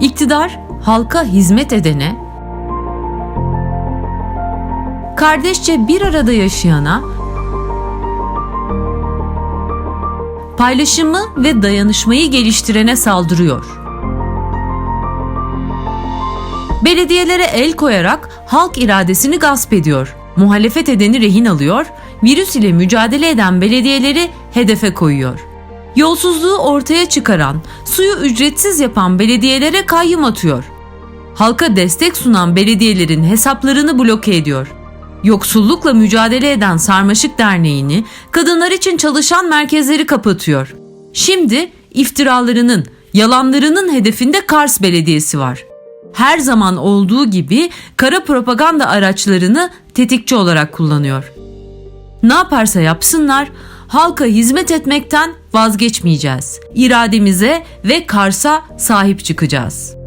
İktidar halka hizmet edene, kardeşçe bir arada yaşayana, paylaşımı ve dayanışmayı geliştirene saldırıyor. Belediyelere el koyarak halk iradesini gasp ediyor. Muhalefet edeni rehin alıyor, virüs ile mücadele eden belediyeleri hedefe koyuyor. Yolsuzluğu ortaya çıkaran, suyu ücretsiz yapan belediyelere kayyum atıyor. Halka destek sunan belediyelerin hesaplarını bloke ediyor. Yoksullukla mücadele eden Sarmaşık Derneği'ni, kadınlar için çalışan merkezleri kapatıyor. Şimdi iftiralarının, yalanlarının hedefinde Kars Belediyesi var. Her zaman olduğu gibi kara propaganda araçlarını tetikçi olarak kullanıyor. Ne yaparsa yapsınlar halka hizmet etmekten vazgeçmeyeceğiz. İrademize ve Kars'a sahip çıkacağız.